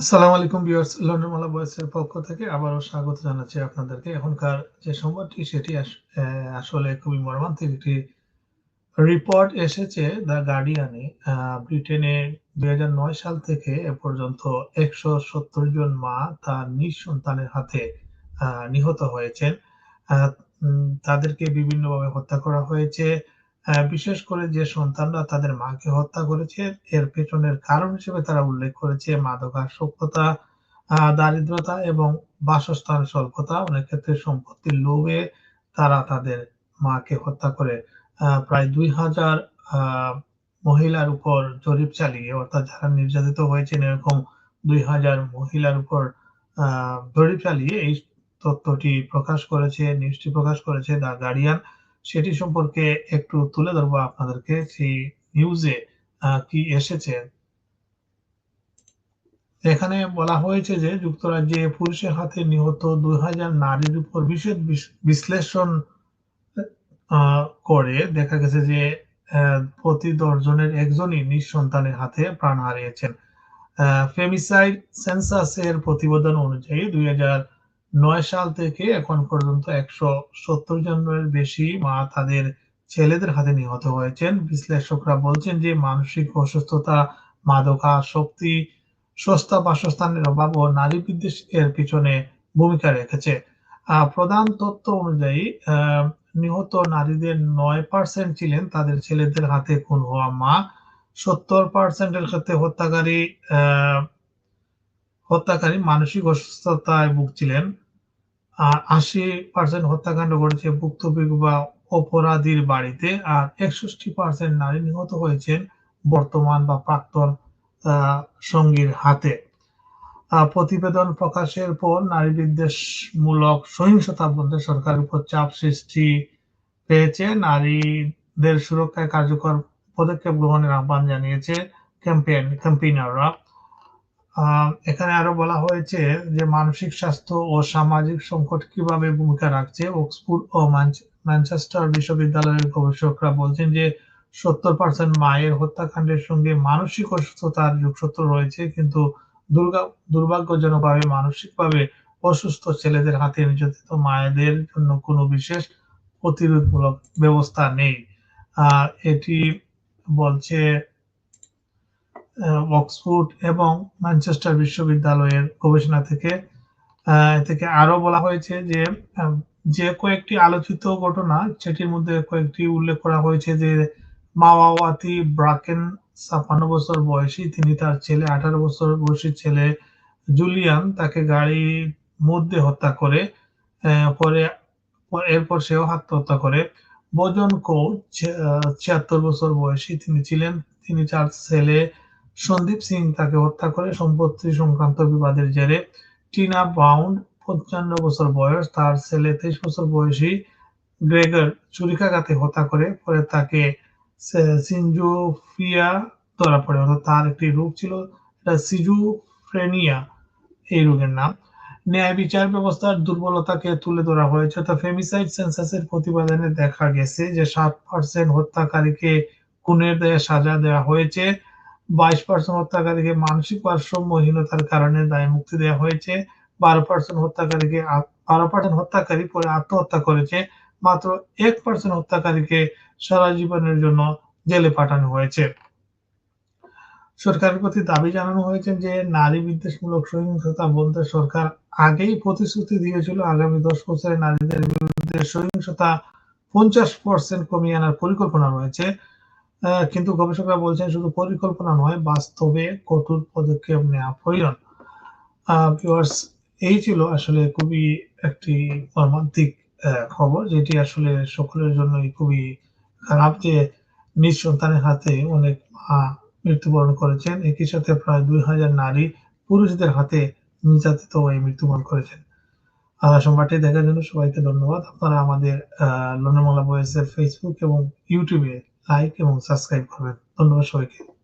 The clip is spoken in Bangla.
আসসালামু আলাইকুম ভিউয়ার্স, লন্ডন মালা বয়েসের পক্ষ থেকে আবারও স্বাগত জানাচ্ছি আপনাদেরকে। এখনকার যে সংবাদটি, সেটি আসলে খুবই মর্মান্তিক একটি রিপোর্ট এসেছে দ্য গার্ডিয়ানে ব্রিটেনে দুই সাল থেকে এ পর্যন্ত একশো সত্তর জন মা তার নিজ সন্তানের হাতে নিহত হয়েছেন। তাদেরকে বিভিন্নভাবে হত্যা করা হয়েছে। বিশেষ করে যে সন্তানরা তাদের মাকে হত্যা করেছে, এর পেছনের কারণ হিসেবে তারা উল্লেখ করেছে মাদকাসক্ততা দারিদ্রতা এবং বাসস্থান স্বল্পতা। অনেক ক্ষেত্রে সম্পত্তির লোভে তারা তাদের মাকে হত্যা করে। প্রায় দুই হাজার মহিলার উপর জরিপ চালিয়ে, অর্থাৎ যারা নির্যাতিত হয়েছেন এরকম দুই হাজার মহিলার উপর জরিপ চালিয়ে এই তথ্যটি প্রকাশ করেছে, নিউজটি প্রকাশ করেছে দ্য গার্ডিয়ান। সেটি সম্পর্কে একটু তুলে ধরবো আপনাদেরকে। সেই নিউজে কি এসেছে? এখানে বলা হয়েছে যে যুক্তরাজ্যে পুরুষের হাতে নিহত দুই হাজার নারীর উপর বিশেষ বিশ্লেষণ করে। দেখা গেছে যে প্রতি দশজনের একজনই নিঃসন্তানের হাতে প্রাণ হারিয়েছেন। ফেমিসাইড সেন্সাসের প্রতিবেদন অনুযায়ী দুই হাজার নয় সাল থেকে এখন পর্যন্ত একশো সত্তর জনের বেশি মা তাদের ছেলেদের হাতে নিহত হয়েছেন। বিশ্লেষকরা বলছেন যে, মানসিক অসুস্থতা মাদকা শক্তি সস্তা বাসস্থানের অভাব ও নারী বিদ্বেষ এর পিছনে ভূমিকা রেখেছে। প্রধান তথ্য অনুযায়ী নিহত নারীদের নয় পার্সেন্ট ছিলেন তাদের ছেলেদের হাতে খুন হওয়া মা। সত্তর পার্সেন্টের ক্ষেত্রে হত্যাকারী হত্যাকারী মানসিক অসুস্থতায় ভুগছিলেন। আর আশি পার্সেন্ট হত্যাকাণ্ড ঘটেছে ভুক্তভোগী বা অপরাধীর বাড়িতে আর একষট্টি পার্সেন্ট নারী নিহত হয়েছেন বর্তমান বা প্রাক্তন সঙ্গীর হাতে। প্রতিবেদন প্রকাশের পর নারী বিদ্বেষমূলক সহিংসতা বলতে সরকারের উপর চাপ সৃষ্টি পেয়েছে। নারীদের সুরক্ষায় কার্যকর পদক্ষেপ গ্রহণের আহ্বান জানিয়েছে ক্যাম্পেইন, ক্যাম্পেইনাররা। এখানে আরও বলা হয়েছে যে মানসিক স্বাস্থ্য ও সামাজিক সংকট কীভাবে ভূমিকা রাখছে? অক্সফোর্ড ও ম্যানচেস্টার বিশ্ববিদ্যালয়ের গবেষকরা বলছেন যে সত্তর পার্সেন্ট মায়ের হত্যাকাণ্ডের সঙ্গে মানসিক অসুস্থতার যোগসূত্র রয়েছে, কিন্তু দুর্গা দুর্ভাগ্যজনকভাবে মানসিকভাবে অসুস্থ ছেলেদের হাতে নির্যাতিত মায়েদের জন্য কোনো বিশেষ প্রতিরোধমূলক ব্যবস্থা নেই। এটি বলছে অক্সফোর্ড এবং ম্যানচেস্টার বিশ্ববিদ্যালয়ের গবেষণা থেকে থেকে আরও বলা হয়েছে যে যে কয়েকটি আলোচিত ঘটনা, সেটির মধ্যে কয়েকটি উল্লেখ করা হয়েছে যে, মাওয়াওয়াতি ব্রাকেন ছাপ্পান্ন বছর বয়সী, তিনি তার ছেলে, আঠারো বছর বয়সী ছেলে জুলিয়ান তাকে গাড়ির মধ্যে হত্যা করে পরে এরপর সেও আত্মহত্যা করে। বজন কৌর ছিয়াত্তর বছর বয়সী তিনি ছিলেন। তিনি তার ছেলে সন্দীপ সিং তাকে হত্যা করে সম্পত্তি সংক্রান্ত বিবাদের জেরে টিনা বাউন্ড, পঞ্চান্ন বছর বয়স, তার ছেলে তেইশ বছর বয়সী গ্রেগর চুরিকাঘাতে হত্যা করে, পরে তাকে সিনজোফিয়া ধরা পড়ে। অর্থাৎ তার একটি রোগ ছিল সিজুফ্রেনিয়া, এই রোগের নাম। ন্যায় বিচার ব্যবস্থার দুর্বলতাকে তুলে ধরা হয়েছে তো ফেমিসাইড সেন্সাসের প্রতিবেদনে দেখা গেছে যে সাত পার্সেন্ট হত্যাকারীকে খুনের দেয়া সাজা দেওয়া হয়েছে। বাইশ পার্সেন্ট হত্যাকারীকে মানসিক ভারসাম্যহীনতার কারণে দায় মুক্তি দেওয়া হয়েছে। বারো পার্সেন্ট হত্যাকারীকে বারো পার্সেন্ট হত্যাকারী পরে আত্মহত্যা করেছে। মাত্র এক পার্সেন্ট হত্যাকারীকে সারা জীবনের জন্য জেলে পাঠানো হয়েছে। সরকারের প্রতি দাবি জানানো হয়েছে যে, নারী বিদ্বেষমূলক সহিংসতা বলতে সরকার আগেই প্রতিশ্রুতি দিয়েছিল আগামী দশ বছরে নারীদের বিরুদ্ধে সহিংসতা পঞ্চাশ পার্সেন্ট কমিয়ে আনার পরিকল্পনা রয়েছে। কিন্তু গবেষকরা বলছেন শুধু পরিকল্পনা নয়, বাস্তবে কঠোর পদক্ষেপ নেওয়া প্রয়োজন। এই ছিল আসলে খুবই একটি মর্মান্তিক খবর, যেটি আসলে সকলের জন্যই খুবই খারাপ যে নিজ সন্তানের হাতে অনেক মা মৃত্যুবরণ করেছেন। একই সাথে প্রায় দুই হাজার নারী পুরুষদের হাতে নির্যাতিত হয়ে মৃত্যুবরণ করেছেন। সংবাদটি দেখার জন্য সবাইকে ধন্যবাদ। আপনারা আমাদের লন্ডন বয়েসের ফেসবুক এবং ইউটিউবে লাইক এবং সাবস্ক্রাইব করবেন। ধন্যবাদ সবাইকে।